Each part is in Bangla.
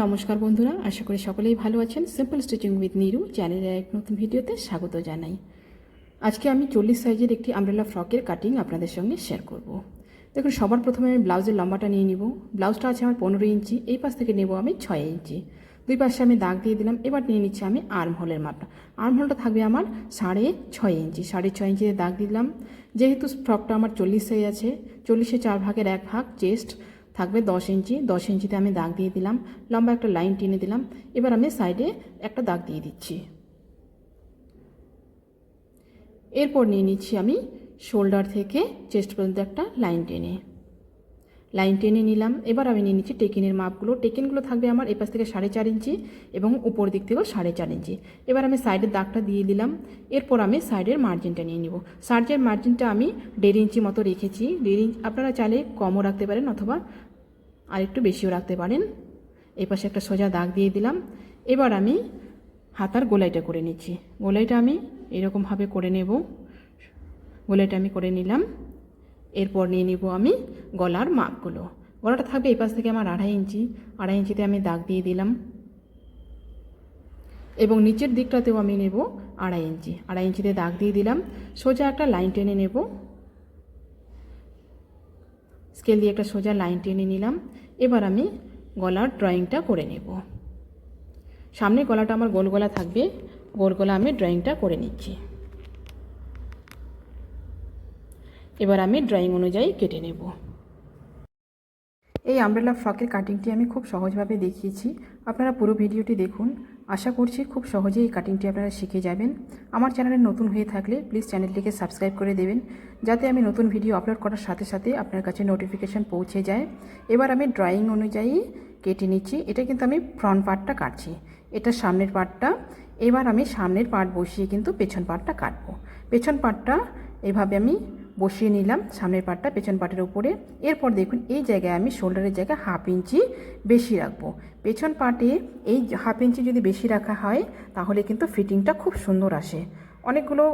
নমস্কার বন্ধুরা, আশা করি সকলেই ভালো আছেন। সিম্পল স্টিচিং উইথ নিরু চ্যানেলের এক নতুন ভিডিওতে স্বাগত জানাই। আজকে আমি চল্লিশ সাইজের একটি আমব্রেলা ফ্রকের কাটিং আপনাদের সঙ্গে শেয়ার করব। দেখুন, সবার প্রথমে আমি ব্লাউজের লম্বাটা নিয়ে নিব। ব্লাউজটা আছে আমার পনেরো ইঞ্চি, এই পাশ থেকে নেব আমি ছয় ইঞ্চি। দুই পাশে আমি দাগ দিয়ে দিলাম, এবার নিয়ে নিচ্ছি আমি আর্ম হোলের মাপটা। আর্ম হোলটা থাকবে আমার সাড়ে ছয় ইঞ্চি, সাড়ে ছয় ইঞ্চিতে দাগ দিলাম। যেহেতু ফ্রকটা আমার চল্লিশ সাইজ আছে, চল্লিশে চার ভাগের এক ভাগ চেস্ট থাকবে দশ ইঞ্চি, দশ ইঞ্চিতে আমি দাগ দিয়ে দিলাম, লম্বা একটা লাইন টেনে দিলাম, এবার আমি সাইডে একটা দাগ দিয়ে দিচ্ছি। এরপর নিয়ে নিচ্ছি আমি শোল্ডার থেকে চেস্ট পর্যন্ত একটা লাইন টেনে। লাইন টেনে নিলাম, এবার আমি নিয়ে নিচ্ছি টেকিনের মাপগুলো। টেকিনগুলো থাকবে আমার এপাশ থেকে সাড়ে চার ইঞ্চি এবং উপর দিক থেকেও সাড়ে চার ইঞ্চি। এবার আমি সাইডের দাগটা দিয়ে দিলাম, এরপর আমি সাইডের মার্জিনটা নিয়ে নিব। সাইডের মার্জিনটা আমি দেড় ইঞ্চি মতো রেখেছি, দেড় ইঞ্চি আপনারা চাইলে কমও রাখতে পারেন অথবা আর একটু বেশিও রাখতে পারেন। এই পাশে একটা সোজা দাগ দিয়ে দিলাম। এবার আমি হাতার গোলাইটা করে নিচ্ছি। গোলাইটা আমি এরকমভাবে করে নেব। গোলাইটা আমি করে নিলাম। এরপর নিয়ে নিব আমি গলার মাপগুলো। গলাটা থাকবে এই পাশ থেকে আমার আড়াই ইঞ্চি। আড়াই ইঞ্চিতে আমি দাগ দিয়ে দিলাম। এবং নিচের দিকটাতেও আমি নেব আড়াই ইঞ্চি। আড়াই ইঞ্চিতে দাগ দিয়ে দিলাম। সোজা একটা লাইন টেনে নেব। স্কেল দিয়ে একটা সোজা লাইন টেনে নিলাম। এবার আমি গলার ড্রয়িংটা করে নেব। সামনে গলাটা আমার গোল গলা থাকবে, গোল গলা আমি ড্রয়িংটা করে নিচ্ছি। এবার আমি ড্রয়িং অনুযায়ী কেটে নেব। এই আমব্রেলা ফ্রকের কাটিংটি আমি খুব সহজভাবে দেখিয়েছি। আপনারা পুরো ভিডিওটি দেখুন। আশা করছি খুব সহজেই এই কাটিংটি আপনারা শিখে যাবেন। আমার চ্যানেলে নতুন হয়ে থাকলে প্লিজ চ্যানেলটিকে সাবস্ক্রাইব করে দেবেন, যাতে আমি নতুন ভিডিও আপলোড করার সাথে সাথে আপনার কাছে নোটিফিকেশান পৌঁছে যায়। এবার আমি ড্রয়িং অনুযায়ী কেটে নিচ্ছি। এটা কিন্তু আমি ফ্রন্ট পার্টটা কাটছি। এটা সামনের পার্টটা এবার আমি সামনের পার্ট বসিয়ে কিন্তু পেছন পার্টটা কাটবো। পেছন পার্টটা এভাবে আমি বসিয়ে নিলাম সামনের পার্টটা পেছন পাটের উপরে এরপর দেখুন, এই জায়গায় আমি শোল্ডারের জায়গায় হাফ ইঞ্চি বেশি রাখব। পেছন পার্টে এই হাফ ইঞ্চি যদি বেশি রাখা হয়, তাহলে কিন্তু ফিটিংটা খুব সুন্দর আসে। অনেকগুলো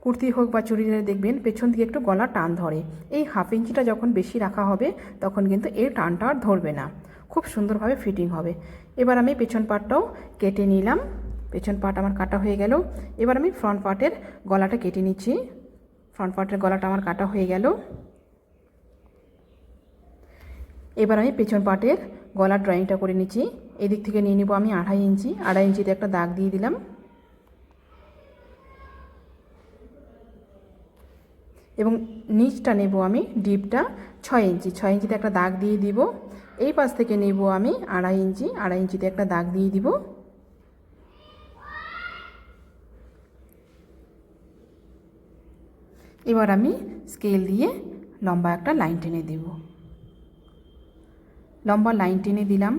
কুর্তি হোক বা চুড়িদারে দেখবেন, পেছন দিকে একটু গলা টান ধরে। এই হাফ ইঞ্চিটা যখন বেশি রাখা হবে, তখন কিন্তু এর টানটা আর ধরবে না। খুব সুন্দরভাবে ফিটিং হবে। এবার আমি পেছন পাটটাও কেটে নিলাম। পেছন পাট আমার কাটা হয়ে গেল। এবার আমি ফ্রন্ট পার্টের গলাটা কেটে নিচ্ছি। ফ্রন্ট পার্টের গলাটা আমার কাটা হয়ে গেল। এবার আমি পেছন পার্টের গলার ড্রয়িংটা করে নিচ্ছি। এদিক থেকে নিয়ে নিব আমি আড়াই ইঞ্চি। আড়াই ইঞ্চিতে একটা দাগ দিয়ে দিলাম। এবং নিচটা নেব আমি ডিপটা ছয় ইঞ্চি। ছয় ইঞ্চিতে একটা দাগ দিয়ে দিব। এই পাশ থেকে নেব আমি আড়াই ইঞ্চি। আড়াই ইঞ্চিতে একটা দাগ দিয়ে দিব। এবার আমি স্কেল দিয়ে লম্বা একটা লাইন টেনে দেব। লম্বা লাইন টেনে দিলাম।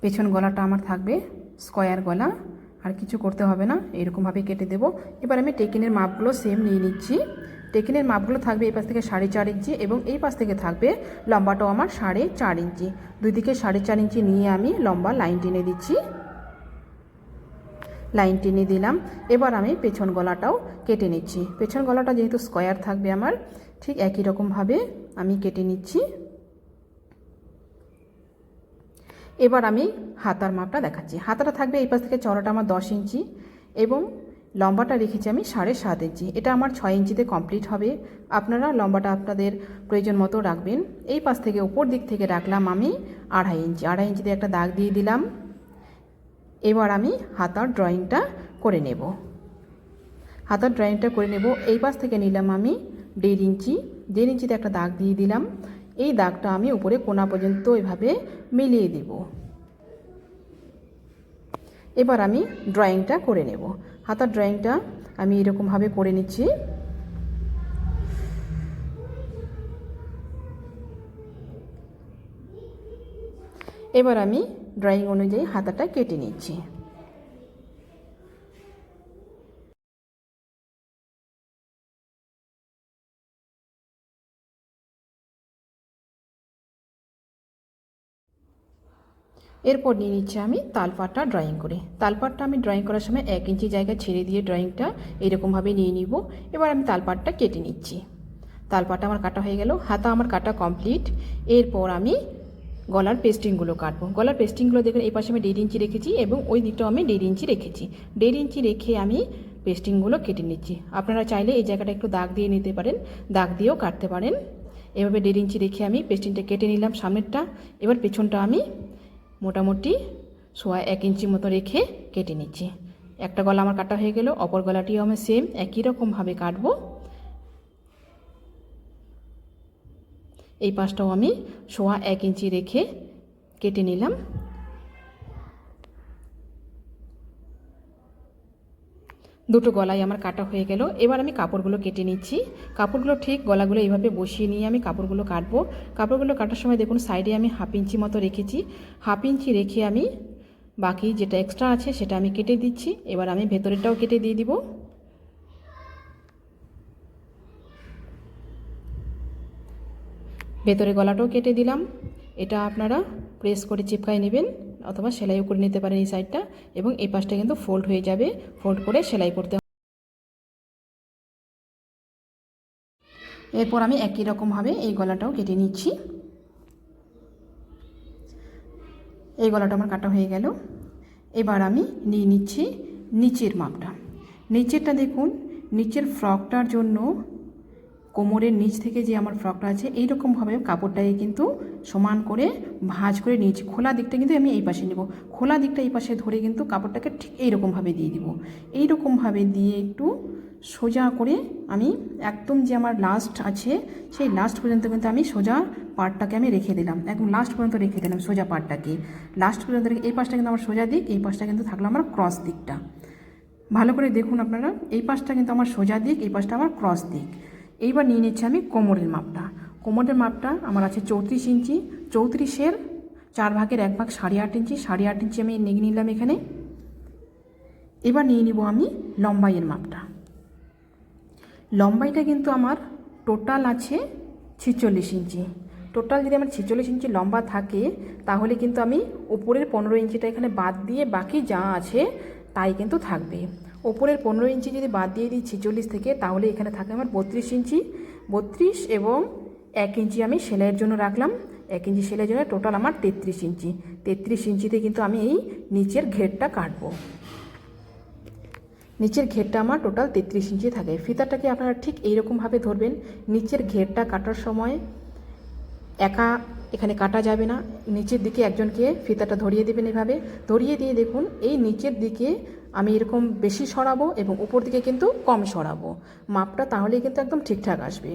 পেছন গলাটা আমার থাকবে স্কোয়ার গলা, আর কিছু করতে হবে না এরকমভাবে কেটে দেব। এবার আমি টেকিনের মাপগুলো সেম নিয়ে নিচ্ছি। টেকিনের মাপগুলো থাকবে এই পাশ থেকে সাড়ে চার ইঞ্চি এবং এই পাশ থেকে থাকবে লম্বাটাও আমার সাড়ে চার ইঞ্চি। দুই দিকে সাড়ে চার ইঞ্চি নিয়ে আমি লম্বা লাইন টেনে দিচ্ছি। লাইন টেনে দিলাম। এবার আমি পেছন গলাটাও কেটে নিচ্ছি। পেছন গলাটা যেহেতু স্কোয়ার থাকবে আমার, ঠিক একই রকমভাবে আমি কেটে নিচ্ছি। এবার আমি হাতার মাপটা দেখাচ্ছি। হাতাটা থাকবে এই পাশ থেকে চড়াটা আমার দশ ইঞ্চি এবং লম্বাটা রেখেছি আমি সাড়ে সাত ইঞ্চি। এটা আমার ছয় ইঞ্চিতে কমপ্লিট হবে। আপনারা লম্বাটা আপনাদের প্রয়োজন মতো রাখবেন। এই পাশ থেকে উপর দিক থেকে রাখলাম আমি আড়াই ইঞ্চি। আড়াই ইঞ্চিতে একটা দাগ দিয়ে দিলাম। এবার আমি হাতার ড্রয়িংটা করে নেব। হাতার ড্রয়িংটা করে নেব। এই পাশ থেকে নিলাম আমি দেড় ইঞ্চি। দেড় ইঞ্চিতে একটা দাগ দিয়ে দিলাম। এই দাগটা আমি উপরে কোনা পর্যন্ত এভাবে মিলিয়ে দিব। এবার আমি ড্রয়িংটা করে নেব। হাতার ড্রয়িংটা আমি এরকমভাবে করে নিচ্ছি। এবার আমি ড্রয়িং অনুযায়ী হাতাটা কেটে নিচ্ছি। এরপর নিয়ে নিচ্ছি আমি তালপাটটা ড্রয়িং করে। তালপাটটা আমি ড্রয়িং করার সময় এক ইঞ্চি জায়গা ছেড়ে দিয়ে ড্রয়িংটা এরকমভাবে নিয়ে নিব। এবার আমি তালপাটটা কেটে নিচ্ছি। তালপাটটা আমার কাটা হয়ে গেল, হাতা আমার কাটা কমপ্লিট এরপর আমি গলার পেস্টিংগুলো কাটবো। গলার পেস্টিংগুলো দেখুন, এই পাশে আমি দেড় ইঞ্চি রেখেছি এবং ওই দিকটাও আমি দেড় ইঞ্চি রেখেছি। দেড় ইঞ্চি রেখে আমি পেস্টিংগুলো কেটে নিচ্ছি। আপনারা চাইলে এই জায়গাটা একটু দাগ দিয়ে নিতে পারেন, দাগ দিয়েও কাটতে পারেন। এভাবে দেড় ইঞ্চি রেখে আমি পেস্টিংটা কেটে নিলাম সামনেরটা। এবার পেছনটা আমি মোটামুটি সোয়া এক ইঞ্চি মতো রেখে কেটে নিচ্ছি। একটা গলা আমার কাটা হয়ে গেল, অপর গলাটিও আমি সেম একই রকমভাবে কাটবো। এই পাশটাও আমি সোয়া এক ইঞ্চি রেখে কেটে নিলাম। দুটো গলায় আমার কাটা হয়ে গেল। এবার আমি কাপড়গুলো কেটে নিচ্ছি। কাপড়গুলো ঠিক গলাগুলো এইভাবে বসিয়ে নিয়ে আমি কাপড়গুলো কাটবো। কাপড়গুলো কাটার সময় দেখুন, সাইডে আমি হাফ ইঞ্চি মতো রেখেছি। হাফ ইঞ্চি রেখে আমি বাকি যেটা এক্সট্রা আছে সেটা আমি কেটে দিচ্ছি। এবার আমি ভেতরেরটাও কেটে দিয়ে দিব। ভেতরে গলাটাও কেটে দিলাম। এটা আপনারা প্রেস করে চিপকায় নেবেন অথবা সেলাইও করে নিতে পারেন এই সাইডটা এবং এই পাশটা কিন্তু ফোল্ড হয়ে যাবে। ফোল্ড করে সেলাই করতে হবে। এরপর আমি একই রকমভাবে এই গলাটাও কেটে নিচ্ছি। এই গলাটা আমার কাটা হয়ে গেল। এবার আমি নিয়ে নিচ্ছি নিচের মাপটা। নিচেরটা দেখুন, নিচের ফ্রকটার জন্য কোমরের নিচ থেকে যে আমার ফ্রকটা আছে, এইরকমভাবে কাপড়টাকে কিন্তু সমান করে ভাঁজ করে নিয়েছি খোলা দিকটা কিন্তু আমি এই পাশে নেব। খোলা দিকটা এই পাশে ধরে কিন্তু কাপড়টাকে ঠিক এইরকমভাবে দিয়ে দিব। এইরকমভাবে দিয়ে একটু সোজা করে আমি একদম যে আমার লাস্ট আছে, সেই লাস্ট পর্যন্ত কিন্তু আমি সোজা পার্টটাকে আমি রেখে দিলাম। একদম লাস্ট পর্যন্ত রেখে দিলাম সোজা পার্টটাকে লাস্ট পর্যন্ত রেখে, এই পাশটা কিন্তু আমার সোজা দিক, এই পাশটা কিন্তু থাকল আমার ক্রস দিকটা। ভালো করে দেখুন আপনারা, এই পাশটা কিন্তু আমার সোজা দিক, এই পাশটা আমার ক্রস দিক। এইবার নিয়ে নিচ্ছি আমি কোমরের মাপটা। কোমরের মাপটা আমার আছে চৌত্রিশ ইঞ্চি, চৌত্রিশের চার ভাগের এক ভাগ সাড়ে আট ইঞ্চি, সাড়ে আট ইঞ্চি আমি নিয়ে নিলাম এখানে। এবার নিয়ে নিব আমি লম্বাইয়ের মাপটা। লম্বাইটা কিন্তু আমার টোটাল আছে ছিচল্লিশ ইঞ্চি। টোটাল যদি আমার ছিচল্লিশ ইঞ্চি লম্বা থাকে, তাহলে কিন্তু আমি উপরের পনেরো ইঞ্চিটা এখানে বাদ দিয়ে বাকি যা আছে তাই কিন্তু থাকবে। ওপরের পনেরো ইঞ্চি যদি বাদ দিয়ে দিই ছিচল্লিশ থেকে, তাহলে এখানে থাকে আমার বত্রিশ ইঞ্চি। বত্রিশ এবং এক ইঞ্চি আমি সেলাইয়ের জন্য রাখলাম। এক ইঞ্চি সেলাইয়ের জন্য টোটাল আমার তেত্রিশ ইঞ্চি। তেত্রিশ ইঞ্চিতে কিন্তু আমি এই নিচের ঘেরটা কাটবো। নিচের ঘেরটা আমার টোটাল তেত্রিশ ইঞ্চি থাকে। ফিতাটাকে আপনারা ঠিক এইরকমভাবে ধরবেন। নিচের ঘেরটা কাটার সময় একা এখানে কাটা যাবে না। নিচের দিকে একজনকে ফিতাটা ধরিয়ে দেবেন এভাবে। ধরিয়ে দিয়ে দেখুন, এই নিচের দিকে আমি এরকম বেশি সরাবো এবং উপর দিকে কিন্তু কম সরাবো। মাপটা তাহলে কিন্তু একদম ঠিকঠাক আসবে।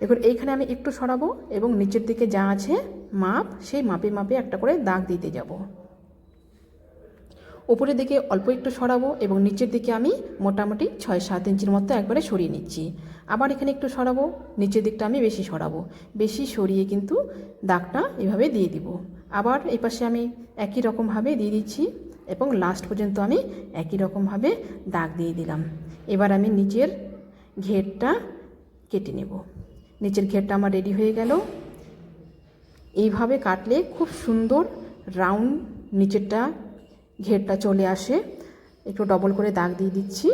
দেখুন এইখানে আমি একটু সরাবো এবং নিচের দিকে যা আছে, মাপ, সেই মাপে মাপে একটা করে দাগ দিতে যাব। উপরের দিকে অল্প একটু সরাবো এবং নিচের দিকে আমি মোটামুটি ছয় সাত ইঞ্চির মতো একবারে সরিয়ে নিচ্ছি। আবার এখানে একটু সরাবো, নিচের দিকটা আমি বেশি সরাবো। বেশি সরিয়ে কিন্তু দাগটা এভাবে দিয়ে দিব। আবার এই পাশে আমি একই রকমভাবে দিয়ে দিচ্ছি। এবং লাস্ট পর্যন্ত আমি একই রকমভাবে দাগ দিয়ে দিলাম। এবার আমি নিচের ঘেরটা কেটে নেব। নিচের ঘেরটা আমার রেডি হয়ে গেল। এইভাবে কাটলে খুব সুন্দর রাউন্ড নিচেরটা ঘেরটা চলে আসে। একটু ডবল করে দাগ দিয়ে দিচ্ছি।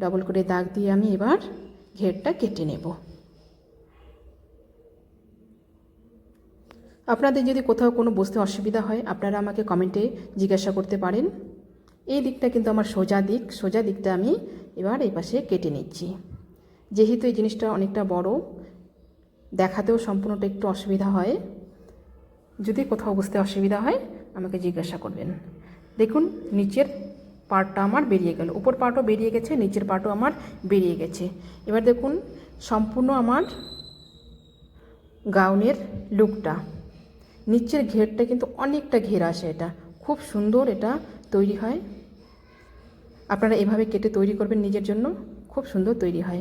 ডবল করে দাগ দিয়ে আমি এবার ঘেরটা কেটে নেব। আপনাদের যদি কোথাও কোনো বুঝতে অসুবিধা হয়, আপনারা আমাকে কমেন্টে জিজ্ঞাসা করতে পারেন। এই দিকটা কিন্তু আমার সোজা দিক, সোজা দিকটা আমি এবার এই পাশে কেটে নিচ্ছি। যেহেতু এই জিনিসটা অনেকটা বড়, দেখাতেও সম্পূর্ণটা একটু অসুবিধা হয়। যদি কোথাও বুঝতে অসুবিধা হয়, আমাকে জিজ্ঞাসা করবেন। দেখুন, নিচের পার্টটা আমার বেরিয়ে গেল। উপর পার্টও বেরিয়ে গেছে, নিচের পার্টও আমার বেরিয়ে গেছে। এবার দেখুন, সম্পূর্ণ আমার গাউনের লুকটা। নিচের ঘেরটা কিন্তু অনেকটা ঘের আসে এটা। খুব সুন্দর এটা তৈরি হয়। আপনারা এভাবে কেটে তৈরি করবেন নিজের জন্য, খুব সুন্দর তৈরি হয়।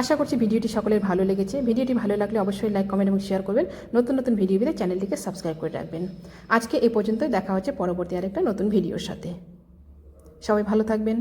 আশা করছি ভিডিওটি সকলের ভালো লেগেছে। ভিডিওটি ভালো লাগলে অবশ্যই লাইক, কমেন্ট এবং শেয়ার করবেন। নতুন নতুন ভিডিও পেতে চ্যানেলটিকে সাবস্ক্রাইব করে রাখবেন। আজকে এ পর্যন্তই, দেখা হচ্ছে পরবর্তী আরেকটা নতুন ভিডিওর সাথে। সবাই ভালো থাকবেন।